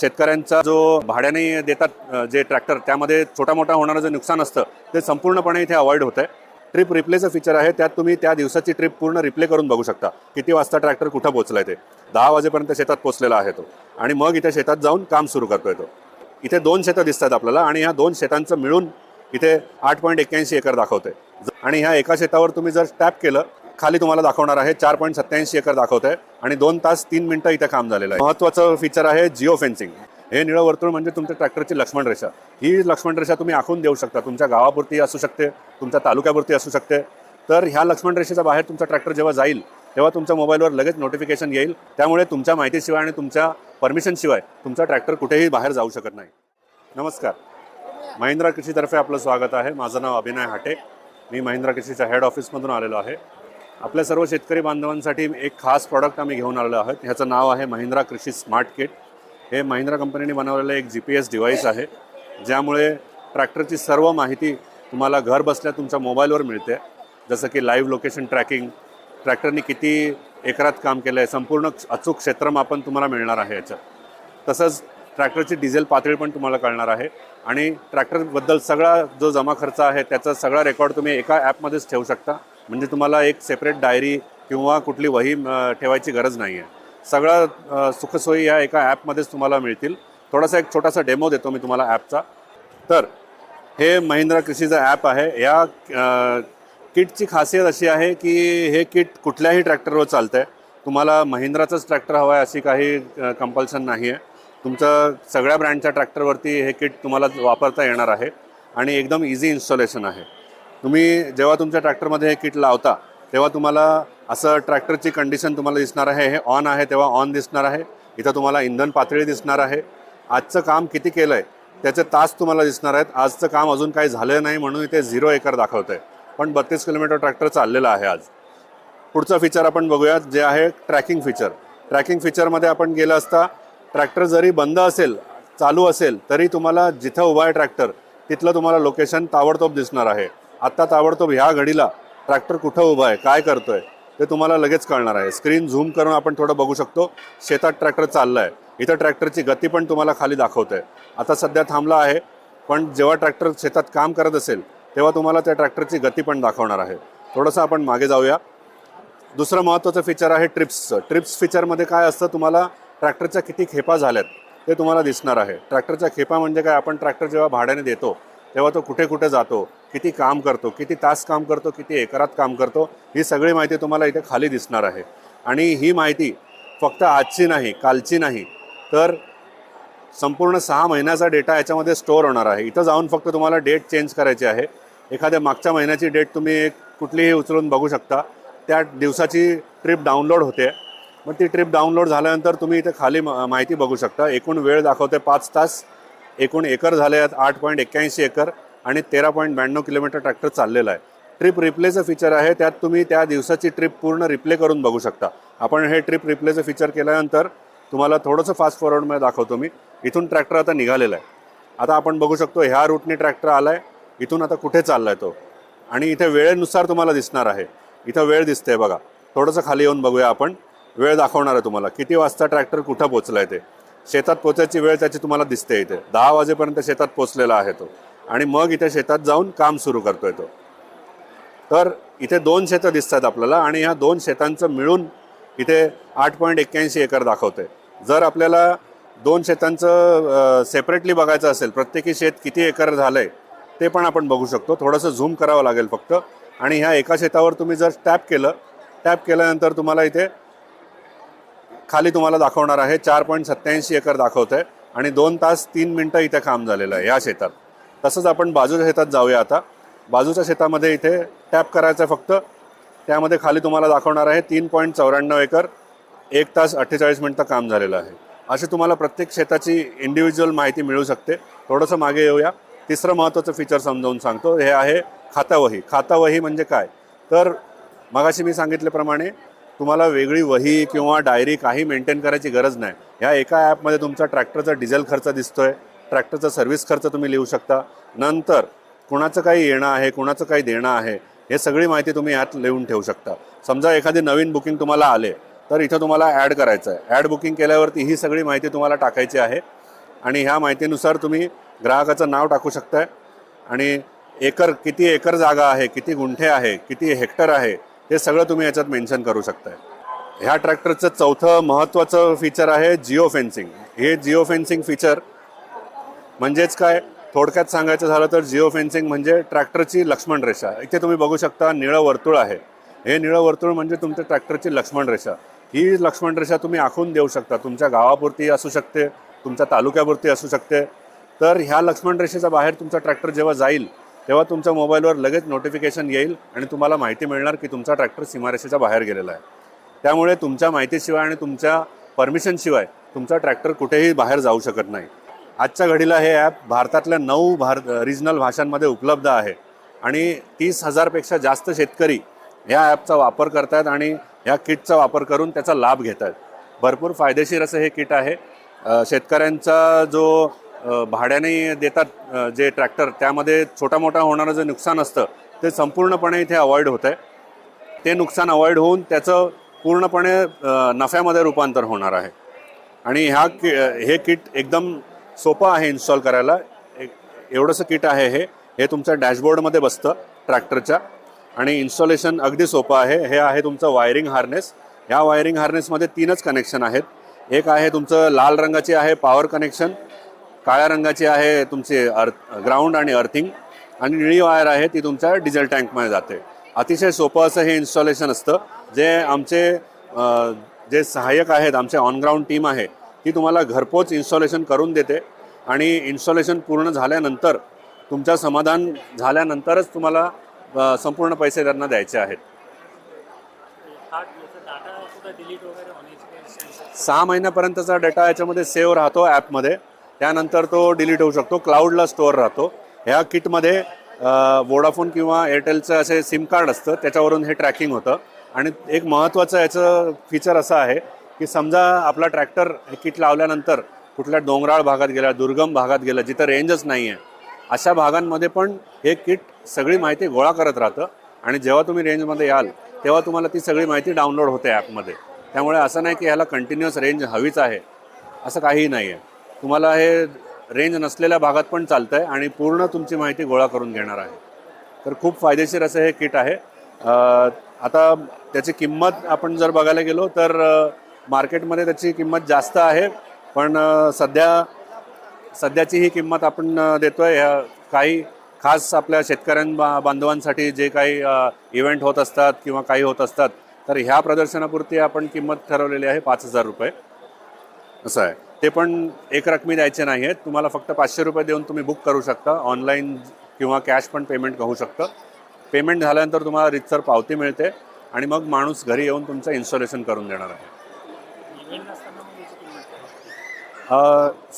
शेतकऱ्यांचा जो भाड्याने देतात जे ट्रॅक्टर त्यामध्ये छोटा मोठा होणारं जे नुकसान असतं ते संपूर्णपणे इथे अवॉइड होतं आहे ट्रिप रिप्लेचं फीचर आहे त्यात तुम्ही त्या दिवसाची ट्रिप पूर्ण रिप्ले करून बघू शकता. किती वाजता ट्रॅक्टर कुठं पोहोचलाय ते. दहा वाजेपर्यंत शेतात पोचलेला आहे तो. आणि मग इथे शेतात जाऊन काम सुरू करतोय तो. इथे दोन शेतं दिसतात आपल्याला आणि ह्या दोन शेतांचं मिळून इथे आठ पॉईंट एक्क्याऐंशी एकर दाखवते आणि ह्या एका शेतावर तुम्ही जर टॅप केलं खाली तुम्हाला दाखवणार आहे चार पॉईंट सत्याऐंशी एकर दाखवत आहे आणि दोन तास तीन मिनिटं इथे काम झालेलं आहे. महत्त्वाचं फीचर आहे जिओ फेन्सिंग हे निळं वर्तुळ म्हणजे तुमच्या ट्रॅक्टरची लक्ष्मण रेषा. ही लक्ष्मण रेषा तुम्ही आखून देऊ शकता. तुमच्या गावापुरती असू शकते तुमच्या तालुक्यापुरती असू शकते. तर ह्या लक्ष्मण रेषेच्या बाहेर तुमचा ट्रॅक्टर जेव्हा जाईल तेव्हा तुमच्या मोबाईलवर लगेच नोटिफिकेशन येईल. त्यामुळे तुमच्या माहितीशिवाय आणि तुमच्या परमिशनशिवाय तुमचा ट्रॅक्टर कुठेही बाहेर जाऊ शकत नाही. नमस्कार. महिंद्रा कृषीतर्फे आपलं स्वागत आहे. माझं नाव अभिनय हाटे. मी महिंद्रा कृषीच्या हेड ऑफिसमधून आलेलो आहे. आपल्या सर्व शेतकरी बांधवांसाठी एक खास प्रॉडक्ट आम्ही घेऊन आलेलो आहोत. ह्याचं नाव आहे महिंद्रा कृषी स्मार्ट किट हे महिंद्रा कंपनीने बनवलेलं एक जी पी एस डिव्हाइस आहे ज्यामुळे ट्रॅक्टरची सर्व माहिती तुम्हाला घर बसल्या तुमच्या मोबाईलवर मिळते. जसं की लाईव्ह लोकेशन ट्रॅकिंग ट्रॅक्टरनी किती एकरात काम केलं आहे संपूर्ण अचूक क्षेत्रमापन तुम्हाला मिळणार आहे याच्यात तसंच ट्रॅक्टरची डिझेल पातळी पण तुम्हाला कळणार आहे. आणि ट्रॅक्टरबद्दल सगळा जो जमा खर्च आहे त्याचा सगळा रेकॉर्ड तुम्ही एका ॲपमध्येच ठेवू शकता. म्हणजे तुम्हाला एक सेपरेट डायरी किंवा कुठली वही ठेवायची गरज नाही आहे सगळं सुखसोयी या एका ॲपमध्येच तुम्हाला मिळतील. थोडासा एक छोटासा डेमो देतो मी तुम्हाला ॲपचा तर हे महिंद्रा कृषीचं ॲप आहे. या किटची खासियत अशी आहे की हे किट कुठल्याही ट्रॅक्टरवर चालतं आहे तुम्हाला महिंद्राचंच ट्रॅक्टर हवं आहे अशी काही कंपल्शन नाही आहे तुमचं सगळ्या ब्रँडच्या ट्रॅक्टरवरती हे किट तुम्हाला वापरता येणार आहे. आणि एकदम इझी इन्स्टॉलेशन आहे. तुम्ही जेव्हा तुमच्या ट्रॅक्टरमध्ये हे किट लावता तेव्हा तुम्हाला असं ट्रॅक्टरची कंडिशन तुम्हाला दिसणार आहे. हे ऑन आहे तेव्हा ऑन दिसणार आहे. इथं तुम्हाला इंधन पातळी दिसणार आहे. आजचं काम किती केलं आहे त्याचे तास तुम्हाला दिसणार आहेत. आजचं काम अजून काही झालं नाही म्हणून इथे झिरो एकर दाखवतं आहे पण बत्तीस किलोमीटर ट्रॅक्टर चाललेलं आहे आज. पुढचं फीचर आपण बघूयात जे आहे ट्रॅकिंग फीचर ट्रॅकिंग फीचरमध्ये आपण गेलं असता ट्रॅक्टर जरी बंद असेल चालू असेल तरी तुम्हाला जिथं उभा आहे ट्रॅक्टर तिथलं तुम्हाला लोकेशन ताबडतोब दिसणार आहे. आत्ता ताबडतोब ह्या घडीला. ट्रॅक्टर कुठं उभा आहे? काय करतोय? ते तुम्हाला लगेच कळणार आहे. स्क्रीन झूम करून आपण थोडं बघू शकतो शेतात ट्रॅक्टर चाललं आहे इथं ट्रॅक्टरची गती पण तुम्हाला खाली दाखवत. आहे आता सध्या थांबला आहे पण जेव्हा ट्रॅक्टर शेतात काम करत असेल तेव्हा तुम्हाला त्या ट्रॅक्टरची गती पण दाखवणार आहे. थोडंसं आपण मागे जाऊया. दुसरं महत्त्वाचं फीचर आहे ट्रिप्सचं ट्रिप्स फीचरमध्ये काय असतं? तुम्हाला ट्रॅक्टरच्या किती खेपा झाल्यात ते तुम्हाला दिसणार आहे. ट्रॅक्टरच्या खेपा म्हणजे काय? आपण ट्रॅक्टर जेव्हा भाड्याने देतो तेव्हा तो कुठे कुठे जातो किती काम करतो किती तास काम करतो किती एकरात काम करतो ही सगळी माहिती तुम्हाला इथे खाली दिसणार आहे. आणि ही माहिती फक्त आजची नाही कालची नाही तर संपूर्ण सहा महिन्याचा डेटा याच्यामध्ये स्टोअर होणार आहे. इथं जाऊन फक्त तुम्हाला डेट चेंज करायची आहे. एखाद्या मागच्या महिन्याची डेट तुम्ही एक कुठलीही उचलून बघू शकता. त्या दिवसाची ट्रिप डाउनलोड होते. मग ती ट्रिप डाउनलोड झाल्यानंतर तुम्ही इथे खाली माहिती बघू शकता. एकूण वेळ दाखवते पाच तास. एकूण एकर झाले आहेत आठ पॉईंट एक्क्याऐंशी एकर. आणि तेरा पॉईंट ब्याण्णव किलोमीटर ट्रॅक्टर चाललेला आहे. ट्रिप रिप्लेचं फीचर आहे त्यात तुम्ही त्या दिवसाची ट्रिप पूर्ण रिप्ले करून बघू शकता. आपण हे ट्रिप रिप्लेचं फीचर केल्यानंतर तुम्हाला थोडंसं फास्ट फॉरवर्डमध्ये दाखवतो मी. इथून ट्रॅक्टर आता निघालेला आहे. आता आपण बघू शकतो ह्या रूटने ट्रॅक्टर आला आहे इथून आता कुठे चालला आहे तो? आणि इथे वेळेनुसार तुम्हाला दिसणार आहे. इथं वेळ दिसते बघा. थोडंसं खाली येऊन बघूया आपण. वेळ दाखवणार आहे तुम्हाला. किती वाजता ट्रॅक्टर कुठं पोचला आहे ते? शेतात पोचायची वेळ त्याची तुम्हाला दिसते इथे. दहा वाजेपर्यंत शेतात पोचलेला आहे तो. आणि मग इथे शेतात जाऊन काम सुरू करतोय तो. तर इथे दोन शेतं दिसतात आपल्याला आणि ह्या दोन शेतांचं मिळून इथे आठ पॉईंट एक्क्याऐंशी एकर दाखवते जर आपल्याला दोन शेतांचं सेपरेटली बघायचं असेल प्रत्येकी शेत किती एकर झालंय ते पण आपण बघू शकतो. थोडंसं झूम करावं लागेल फक्त. आणि ह्या एका शेतावर तुम्ही जर टॅप केलं टॅप केल्यानंतर तुम्हाला इथे खाली तुम्हाला दाखवणार आहे चार पॉईंट सत्याऐंशी एकर दाखवत आहे आणि दोन तास तीन मिनटं इथे काम झालेलं आहे या शेतात. तसंच आपण बाजूच्या शेतात जाऊया आता. बाजूच्या शेतामध्ये इथे टॅप करायचं आहे फक्त. त्यामध्ये खाली तुम्हाला दाखवणार आहे तीन पॉईंट चौऱ्याण्णव एकर एक तास अठ्ठेचाळीस मिनटं काम झालेलं आहे. असे तुम्हाला प्रत्येक शेताची इंडिव्हिज्युअल माहिती मिळू शकते. थोडंसं मागे येऊया. तिसरं महत्त्वाचं फीचर समजावून सांगतो. हे आहे खातावही. खातावही म्हणजे काय? तर मगाशी मी सांगितल्याप्रमाणे तुम्हाला वेगळी वही किंवा डायरी काही मेंटेन करायची गरज नाही. ह्या एका ॲपमध्ये तुमचा ट्रॅक्टरचा डिझेल खर्च दिसतोय. ट्रॅक्टरचा सर्व्हिस खर्च तुम्ही लिहू शकता. नंतर कुणाचं काही येणं आहे कुणाचं काही देणं आहे हे सगळी माहिती तुम्ही यात लिहून ठेवू शकता. समजा एखादी नवीन बुकिंग तुम्हाला आले तर इथं तुम्हाला ॲड करायचं आहे ॲड बुकिंग केल्यावरती ही सगळी माहिती तुम्हाला टाकायची आहे आणि ह्या माहितीनुसार तुम्ही ग्राहकाचं नाव टाकू शकताय. आणि एकर किती एकर जागा आहे किती गुंठे आहे किती हेक्टर आहे हे सगळं तुम्ही याच्यात मेन्शन करू शकताय. ह्या ट्रॅक्टरचं चौथं महत्त्वाचं फीचर आहे जिओ फेन्सिंग. हे जिओ फेन्सिंग फीचर म्हणजेच काय? थोडक्यात सांगायचं झालं तर जिओ फेन्सिंग म्हणजे ट्रॅक्टरची लक्ष्मण रेषा. इथे तुम्ही बघू शकता निळं वर्तुळ आहे. हे निळं वर्तुळ म्हणजे तुमच्या ट्रॅक्टरची लक्ष्मण रेषा. ही लक्ष्मण रेषा तुम्ही आखून देऊ शकता. तुमच्या गावापुरती असू शकते तुमच्या तालुक्यापुरती असू शकते. तर ह्या लक्ष्मण रेषेच्या बाहेर तुमचा ट्रॅक्टर जेव्हा जाईल तेव्हा तुमच्या मोबाईलवर लगेच नोटिफिकेशन येईल आणि तुम्हाला माहिती मिळणार की तुमचा ट्रॅक्टर सीमारेषेच्या बाहेर गेलेला आहे. त्यामुळे तुमच्या माहितीशिवाय आणि तुमच्या परमिशनशिवाय तुमचा ट्रॅक्टर कुठेही बाहेर जाऊ शकत नाही. आजच्या घडीला हे ॲप भारतातल्या नऊ भारत रिजनल भाषांमध्ये उपलब्ध आहे. आणि तीस हजारपेक्षा जास्त शेतकरी ह्या ॲपचा वापर करतात आणि ह्या किटचा वापर करून त्याचा लाभ घेत आहेत भरपूर फायदेशीर असं हे किट आहे. शेतकऱ्यांचा जो भाड्याने देतात जे ट्रॅक्टर त्यामध्ये छोटा मोठा होणारं जे नुकसान असतं ते संपूर्णपणे इथे अवॉइड होतं आहे ते नुकसान अवॉइड होऊन त्याचं पूर्णपणे नफ्यामध्ये रूपांतर होणार आहे. आणि ह्या कि हे किट एकदम सोपं आहे इन्स्टॉल करायला. एक एवढंसं किट आहे हे. हे तुमच्या डॅशबोर्डमध्ये बसतं ट्रॅक्टरच्या आणि इन्स्टॉलेशन अगदी सोपं आहे. हे आहे तुमचं वायरिंग हार्नेस ह्या वायरिंग हार्नेसमध्ये तीनच कनेक्शन आहेत. एक आहे तुमचं लाल रंगाची आहे पॉवर कनेक्शन काळ्या रंगाची आहे तुमची अर्थ ग्राउंड आणि अर्थिंग आणि निळी वायर आहे ती तुमच्या डिझेल टँकमध्ये जाते. अतिशय सोपं असं हे इन्स्टॉलेशन असतं. जे आमचे जे सहाय्यक आहेत आमचे ऑनग्राऊंड टीम आहे ती तुम्हाला घरपोच इन्स्टॉलेशन करून देते. आणि इन्स्टॉलेशन पूर्ण झाल्यानंतर तुमचं समाधान झाल्यानंतरच तुम्हाला संपूर्ण पैसे त्यांना द्यायचे आहेत. सहा महिन्यापर्यंतचा डेटा याच्यामध्ये सेव्ह राहतो ॲपमध्ये त्यानंतर तो डिलीट होऊ शकतो. क्लाउडला स्टोअर राहतो. ह्या किटमध्ये वोडाफोन किंवा एअरटेलचं असे सिम कार्ड असतं. त्याच्यावरून हे ट्रॅकिंग होतं. आणि एक महत्त्वाचं याचं फीचर असं आहे की समजा आपला ट्रॅक्टर हे किट लावल्यानंतर कुठल्या डोंगराळ भागात गेला दुर्गम भागात गेला जिथं रेंजच नाही आहे अशा भागांमध्ये पण हे किट सगळी माहिती गोळा करत राहतं. आणि जेव्हा तुम्ही रेंजमध्ये याल तेव्हा तुम्हाला ती सगळी माहिती डाउनलोड होते ॲपमध्ये. त्यामुळे असं नाही की ह्याला कंटिन्युअस रेंज हवीच आहे असं काहीही नाही आहे तुम्हाला हे रेंज नसलेल्या भागात पण चालतं आहे आणि पूर्ण तुमची माहिती गोळा करून घेणार आहे. तर खूप फायदेशीर असं हे किट आहे. आता त्याची किंमत आपण जर बघायला गेलो तर मार्केटमध्ये त्याची किंमत जास्त आहे पण सध्या सध्याची ही किंमत आपण देतो आहे ह्या काही खास आपल्या शेतकऱ्यांबा बांधवांसाठी जे काही इव्हेंट होत असतात किंवा काही होत असतात तर ह्या प्रदर्शनापुरती आपण किंमत ठरवलेली आहे पाच हजार रुपये. असं आहे. ते पण एक रकमी द्यायचे नाही आहेत. तुम्हाला फक्त पाचशे रुपये देऊन तुम्ही बुक करू शकता. ऑनलाईन किंवा कॅश पण पेमेंट होऊ शकतं. पेमेंट झाल्यानंतर तुम्हाला रितसर पावती मिळते आणि मग माणूस घरी येऊन तुमचं इन्स्टॉलेशन करून देणार आहे.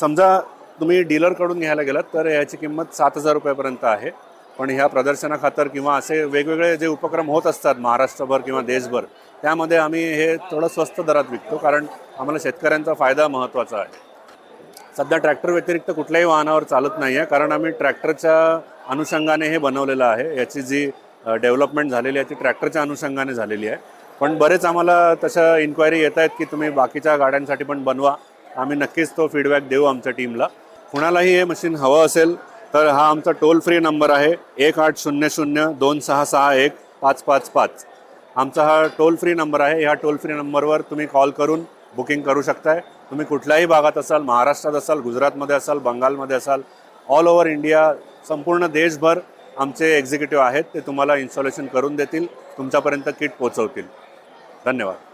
समजा तुम्ही डीलरकडून घ्यायला गेलात तर याची किंमत सात हजार रुपयापर्यंत आहे. पण ह्या प्रदर्शनाखातर किंवा असे वेगवेगळे जे उपक्रम होत असतात महाराष्ट्रभर किंवा देशभर त्यामध्ये आम्ही हे थोडं स्वस्त दरात विकतो कारण आम्हाला शेतकऱ्यांचा फायदा महत्त्वाचा आहे. सध्या ट्रॅक्टर व्यतिरिक्त कुठल्याही वाहनावर चालत नाही आहे कारण आम्ही ट्रॅक्टरच्या अनुषंगाने हे बनवलेलं आहे. याची जी डेव्हलपमेंट झालेली आहे ती ट्रॅक्टरच्या अनुषंगाने झालेली आहे. पण बरेच आम्हाला तशा इन्क्वायरी येत आहेत की तुम्ही बाकीच्या गाड्यांसाठी पण बनवा. आम्ही नक्कीच तो फीडबॅक देऊ आमच्या टीमला कुणालाही हे मशीन हवं असेल तर हा आमचा टोल फ्री नंबर आहे. एक आठ शून्य शून्य दोन सहा सहा एक पाच पाच पाच. आमचा हा टोल फ्री नंबर आहे. ह्या टोल फ्री नंबरवर तुम्ही कॉल करून बुकिंग करू शकताय. तुम्ही कुठल्याही भागात असाल महाराष्ट्रात असाल गुजरातमध्ये असाल बंगालमध्ये असाल ऑल ओव्हर इंडिया संपूर्ण देशभर आमचे एक्झिक्युटिव्ह आहेत. ते तुम्हाला इन्स्टॉलेशन करून देतील. तुमच्यापर्यंत किट पोचवतील धन्यवाद.